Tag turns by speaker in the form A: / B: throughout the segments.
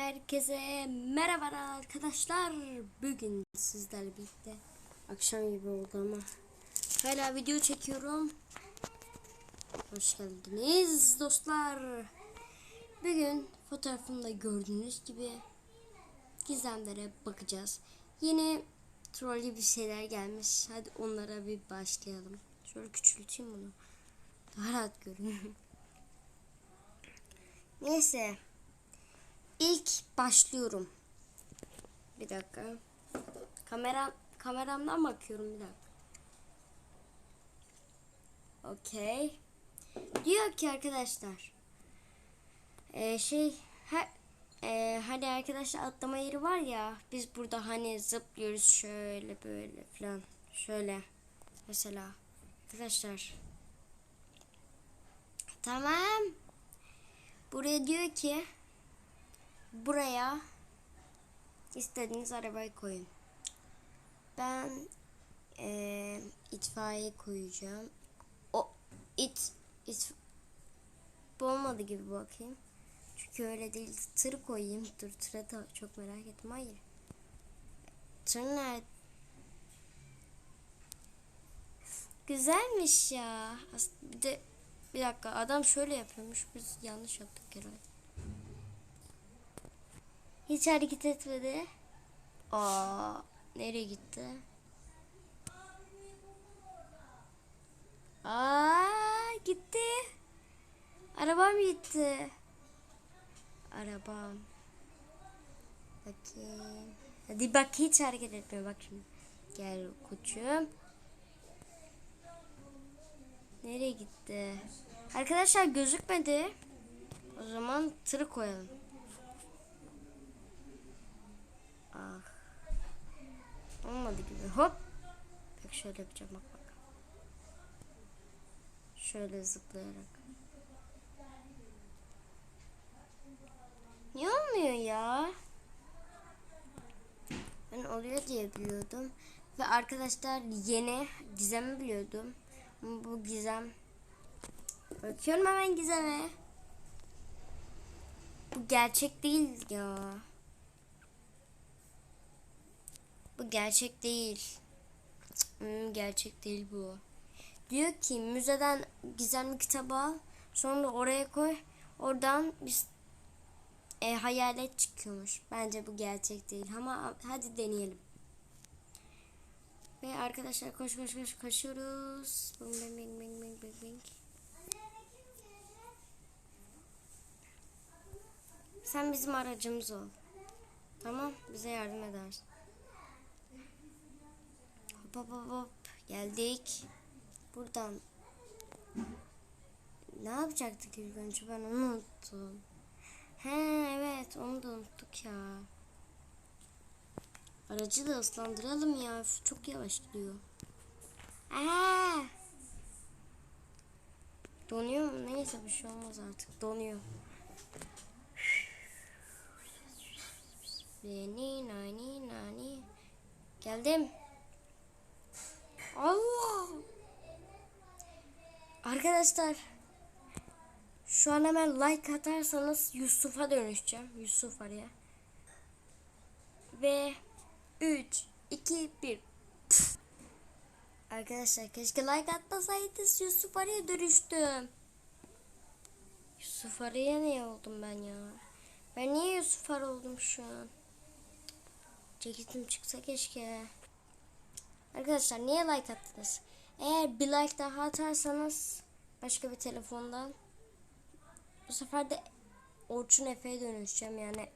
A: Herkese merhaba arkadaşlar. Bugün sizlerle birlikte akşam gibi oldu ama hala video çekiyorum. Hoş geldiniz dostlar. Bugün fotoğrafımda gördüğünüz gibi gizemlere bakacağız. Yeni trollü bir şeyler gelmiş. Hadi onlara bir başlayalım. Şöyle küçülteyim bunu. Daha rahat görün. Neyse. İlk başlıyorum. Bir dakika. Kamera kameramdan bakıyorum bir dakika. Okey. Diyor ki arkadaşlar. Ee, şey her e, hani arkadaşlar atlama yeri var ya biz burada hani zıplıyoruz şöyle böyle falan şöyle mesela arkadaşlar tamam buraya diyor ki buraya istediğiniz arabayı koyun. Ben eee itfaiye koyacağım. O it it olmadı gibi bakayım. Çünkü öyle değil. Tır koyayım. Dur tıra da çok merak ettim. Hayır. Tır nerede? Güzelmiş ya. Bir de bir dakika adam şöyle yapıyormuş. Biz yanlış yaptık herhalde. Hiç hareket etmedi. Aa, nereye gitti? Aa, gitti. Arabam gitti. Arabam. Bakayım. Hadi bak hiç hareket etmiyor bak şimdi. Gel koçum. Nereye gitti? Arkadaşlar gözükmedi. O zaman tırı koyalım. Olmadı gibi. Hop. Bak şöyle yapacağım bak bak. Şöyle zıplayarak. Niye olmuyor ya? Ben oluyor diye biliyordum. Ve arkadaşlar yeni gizemi biliyordum. Bu gizem. Bakıyorum hemen gizeme. Bu gerçek değil ya. Bu gerçek değil. Hmm, gerçek değil bu. Diyor ki müzeden gizemli kitabı al. Sonra oraya koy. Oradan biz e, hayalet çıkıyormuş. Bence bu gerçek değil. Ama hadi deneyelim. Ve arkadaşlar koş koş koş koşuyoruz. Bing bing bing bing bing bing. Sen bizim aracımız ol. Tamam bize yardım edersin. Hop hop hop hop. Geldik. Buradan. Ne yapacaktık ilk önce ben onu unuttum. He evet onu da unuttuk ya. Aracı da ıslandıralım ya. Çok yavaş gidiyor. Aa! Donuyor mu? Neyse bir şey olmaz artık. Donuyor. Nani nani nani. Geldim. Allah. Arkadaşlar şu an hemen like atarsanız Yusuf'a dönüşeceğim. Yusuf araya. Ve 3 2 1 Arkadaşlar keşke like atmasaydınız Yusuf araya dönüştüm. Yusuf araya ne oldum ben ya? Ben niye Yusuf arı oldum şu an? Ceketim çıksa keşke. Arkadaşlar niye like attınız? Eğer bir like daha atarsanız başka bir telefondan bu sefer de Orçun Efe'ye dönüşeceğim. Yani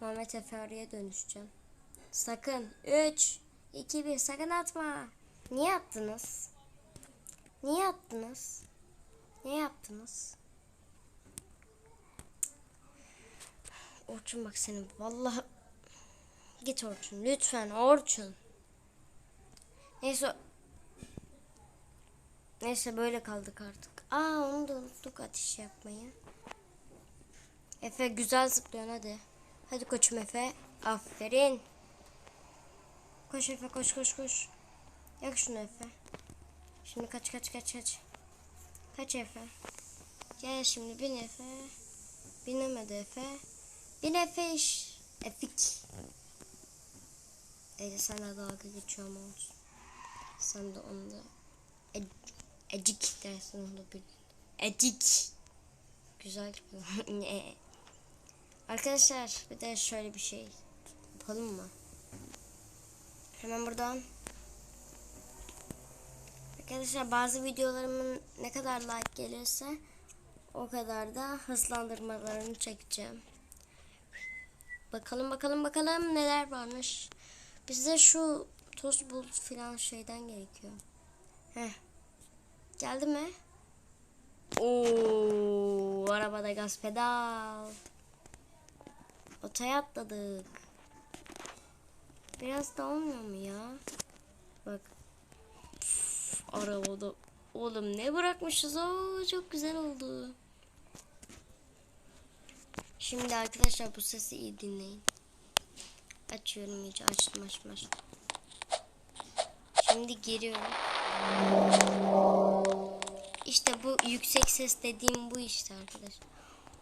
A: Mehmet Efe araya dönüşeceğim. Sakın. 3, 2, 1 sakın atma. Niye attınız? Niye attınız? Niye yaptınız? Orçun bak senin vallahi git Orçun lütfen Orçun. Neyse Neyse böyle kaldık artık. Aa onu da unuttuk ateş yapmayı. Efe güzel zıplıyorsun hadi. Hadi koçum Efe. Aferin. Koş Efe koş koş koş. Yak şunu Efe. Şimdi kaç kaç kaç kaç. Kaç Efe. Gel şimdi bin Efe. Binemedi Efe. Bir nefes. Efik. Ece sana dalga geçiyorum olsun. Sen de onu da e, dersin onu bil. Ecik. Güzel. Arkadaşlar bir de şöyle bir şey yapalım mı? Hemen buradan. Arkadaşlar bazı videolarımın ne kadar like gelirse o kadar da hızlandırmalarını çekeceğim. Bakalım bakalım bakalım neler varmış. Bize şu toz bulut filan şeyden gerekiyor. Heh. Geldi mi? Oo, arabada gaz pedal. Otaya atladık. Biraz da olmuyor mu ya? Bak. Üf, arabada. Oğlum ne bırakmışız? Oo, çok güzel oldu. Şimdi arkadaşlar bu sesi iyi dinleyin. Açıyorum iyice. Açtım açtım açtım. Şimdi giriyorum. İşte bu yüksek ses dediğim bu işte arkadaşlar.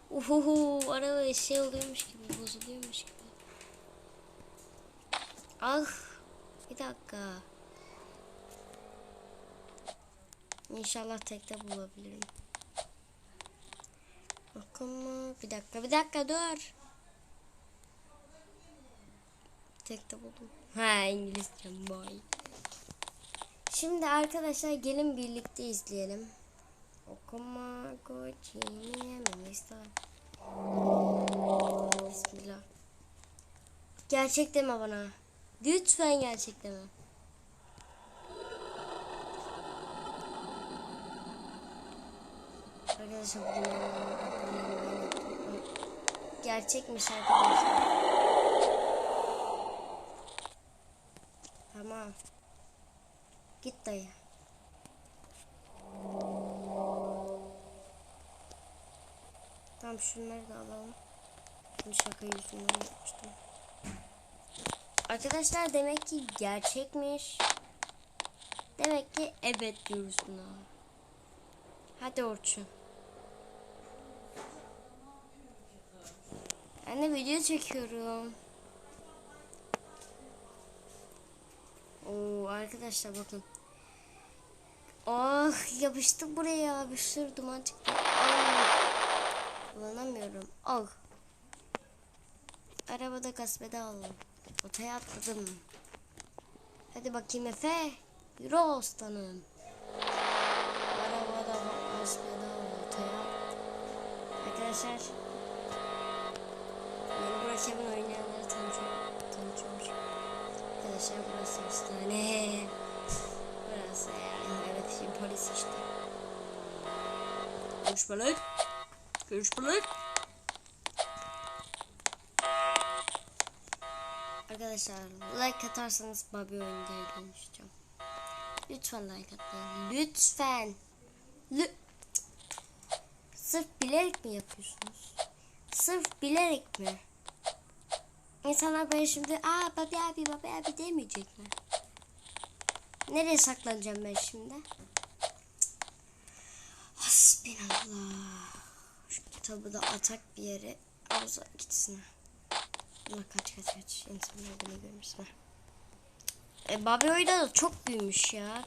A: Uhuhu araba şey oluyormuş gibi bozuluyormuş gibi. Ah bir dakika. İnşallah tekte bulabilirim. Bakın bir dakika bir dakika dur. Tekte buldum. Ha İngilizcem boy. Şimdi arkadaşlar gelin birlikte izleyelim. Okuma koçini Bismillah. Gerçek deme bana. Lütfen gerçek deme. Arkadaşlar bunu gerçekmiş arkadaşlar. Tamam. Git dayı. Tamam şunları da alalım. Bu şaka yüzünden yapmıştım. Arkadaşlar demek ki gerçekmiş. Demek ki evet diyoruz buna. Hadi Orçun. Ben de video çekiyorum. Oo arkadaşlar bakın. Oh yapıştı buraya bir sürü duman çıktı. Oh. Kullanamıyorum. Oh. Arabada kasbede aldım. Otaya atladım. Hadi bakayım Efe. Yürü aslanım. Arabada kasbede aldım. Otaya. Arkadaşlar. Yeni Brokeman oynayanları Arkadaşlar burası hastane. Burası yani evet şimdi polis işte. Görüşmeler. Görüşmeler. Arkadaşlar like atarsanız Bobby oyuncuya dönüşeceğim. Lütfen like atmayın. Lütfen. Lü Sırf bilerek mi yapıyorsunuz? Sırf bilerek mi? İnsanlar böyle şimdi aa Bobby abi Bobby abi demeyecek mi? Nereye saklanacağım ben şimdi? Hasbinallah. Şu kitabı da atak bir yere. Avuza gitsin. Allah kaç kaç kaç. İnsanlar bunu görmüşsün. E Bobby oyunda da çok büyümüş ya.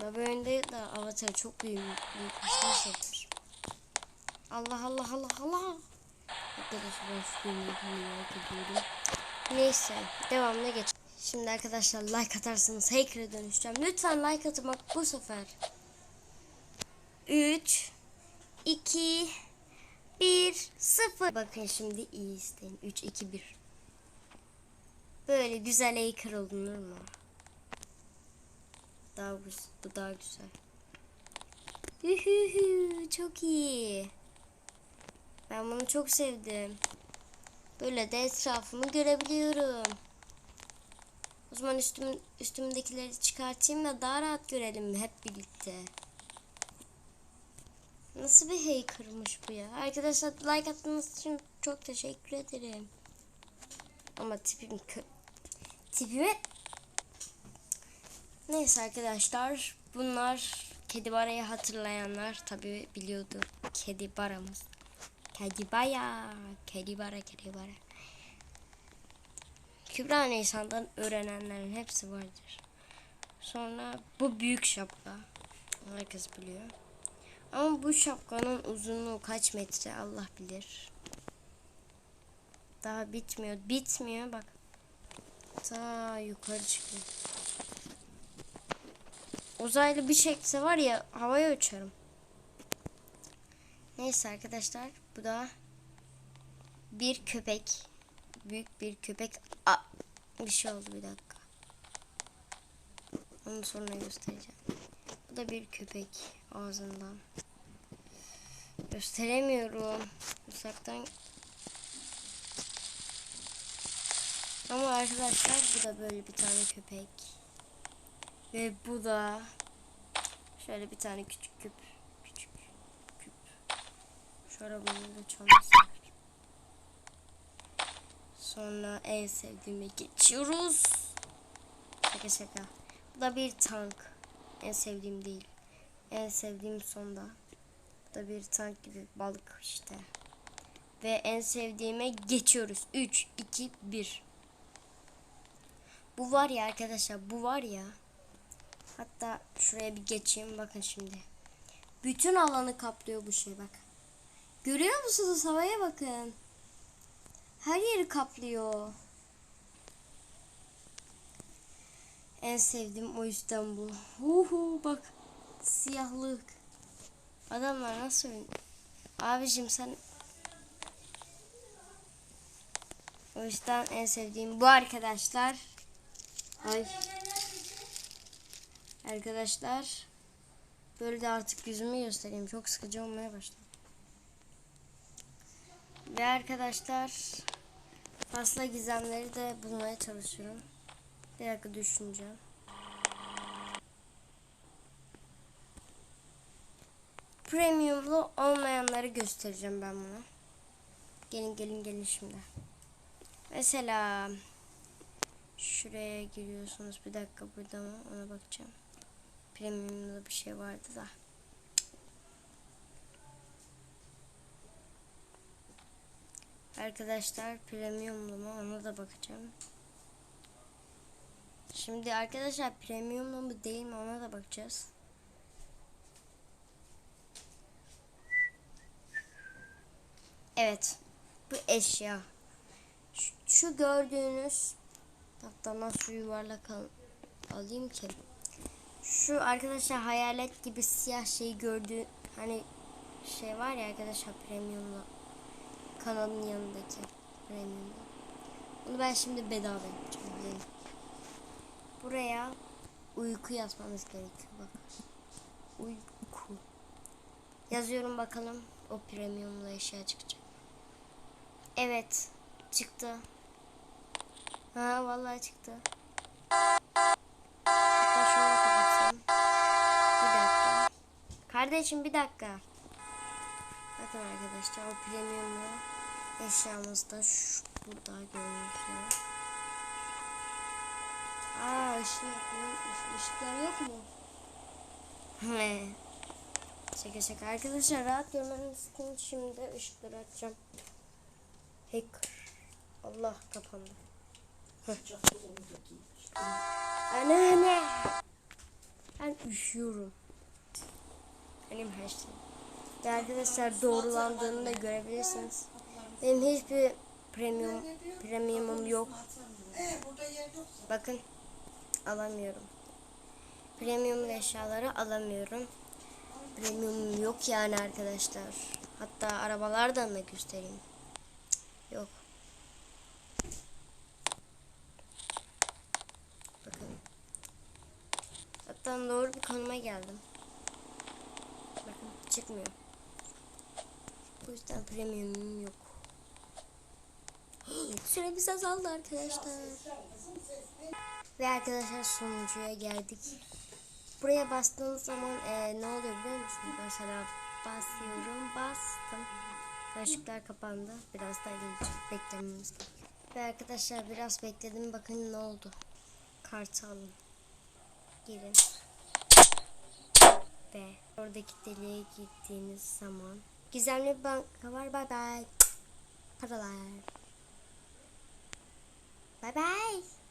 A: Bobby oyunda da avatarı çok büyümüş. Büyükmüş. yapmış? Allah Allah Allah Allah. Arkadaşlar ben şu filmi merak ediyorum. Neyse devamına geç. Şimdi arkadaşlar like atarsanız hacker'a dönüşeceğim. Lütfen like atmak bu sefer. 3 2 1 0 Bakın şimdi iyi isteyin. 3 2 1 Böyle güzel hacker olunur mu? Daha güzel. Bu daha güzel. Hühühü, çok iyi. Ben bunu çok sevdim. Böyle de etrafımı görebiliyorum. O zaman üstüm, üstümdekileri çıkartayım da daha rahat görelim hep birlikte. Nasıl bir hacker'mış bu ya? Arkadaşlar like attığınız için çok teşekkür ederim. Ama tipim kö... Tipimi... Neyse arkadaşlar. Bunlar Kedi Bara'yı hatırlayanlar tabi biliyordu. Kedi Bara'mız. Kedi baya. Kedi bara kedi bara. Kübra Nisan'dan öğrenenlerin hepsi vardır. Sonra bu büyük şapka. Herkes biliyor. Ama bu şapkanın uzunluğu kaç metre Allah bilir. Daha bitmiyor. Bitmiyor bak. Ta yukarı çıkıyor. Uzaylı bir çekse var ya havaya uçarım. Neyse arkadaşlar bu da bir köpek. Büyük bir köpek. Aa, bir şey oldu bir dakika. Onu sonra göstereceğim. Bu da bir köpek ağzından. Gösteremiyorum. Uzaktan. Ama arkadaşlar bu da böyle bir tane köpek. Ve bu da şöyle bir tane küçük küp. Şu arabanın da çalması. Sonra en sevdiğime geçiyoruz. Şaka şaka. Bu da bir tank. En sevdiğim değil. En sevdiğim sonda. Bu da bir tank gibi balık işte. Ve en sevdiğime geçiyoruz. 3, 2, 1. Bu var ya arkadaşlar bu var ya. Hatta şuraya bir geçeyim bakın şimdi. Bütün alanı kaplıyor bu şey bak. Görüyor musunuz havaya bakın. Her yeri kaplıyor. En sevdiğim o yüzden bu. Uhu bak. Siyahlık. Adamlar nasıl oynuyor? Abicim sen O yüzden en sevdiğim bu arkadaşlar. Ay. Arkadaşlar. Böyle de artık yüzümü göstereyim. Çok sıkıcı olmaya başladı. Ve arkadaşlar fazla gizemleri de bulmaya çalışıyorum. Bir dakika düşüneceğim. Premiumlu olmayanları göstereceğim ben bunu. Gelin gelin gelin şimdi. Mesela şuraya giriyorsunuz. Bir dakika burada mı? Ona bakacağım. Premiumlu bir şey vardı da. Arkadaşlar premiumlu mu ona da bakacağım. Şimdi arkadaşlar premiumlu mu değil mi ona da bakacağız. Evet. Bu eşya. Şu, şu gördüğünüz hatta nasıl yuvarlak al, alayım ki? Şu arkadaşlar hayalet gibi siyah şeyi gördüğü hani şey var ya arkadaşlar premiumla kanalın yanındaki premiumda. Bunu ben şimdi bedava yapacağım. Buraya uyku yazmamız gerekiyor bak. Uyku. Yazıyorum bakalım o premiumla eşya çıkacak. Evet çıktı. Ha vallahi çıktı. Kardeşim bir dakika. Bakın arkadaşlar o premiumlu eşyamız da şu burada görünüyor. Aa ışık, ışıklar yok mu? He. Şaka şaka arkadaşlar rahat görmeniz için şimdi ışıkları açacağım. Hacker. Allah kapandı. Anneanne. Ben üşüyorum. Benim her şeyim. Arkadaşlar doğrulandığını da görebilirsiniz. Benim hiçbir premium premiumum yok. Bakın alamıyorum. Premium eşyaları alamıyorum. Premium yok yani arkadaşlar. Hatta arabalardan da göstereyim. Yok. Bakın. Hatta doğru bir konuma geldim. Bakın çıkmıyor. Bu yüzden premiumum yok. Süremiz azaldı arkadaşlar. Ve arkadaşlar sonuncuya geldik. Buraya bastığınız zaman e, ne oluyor biliyor musunuz? Mesela basıyorum, bastım. Işıklar kapandı. Biraz daha gelecek. Beklememiz gerekiyor. Ve arkadaşlar biraz bekledim. Bakın ne oldu. Kartı alın. Girin. Ve oradaki deliğe gittiğiniz zaman Gizemli banka var. Bay bay. Paralar. 拜拜。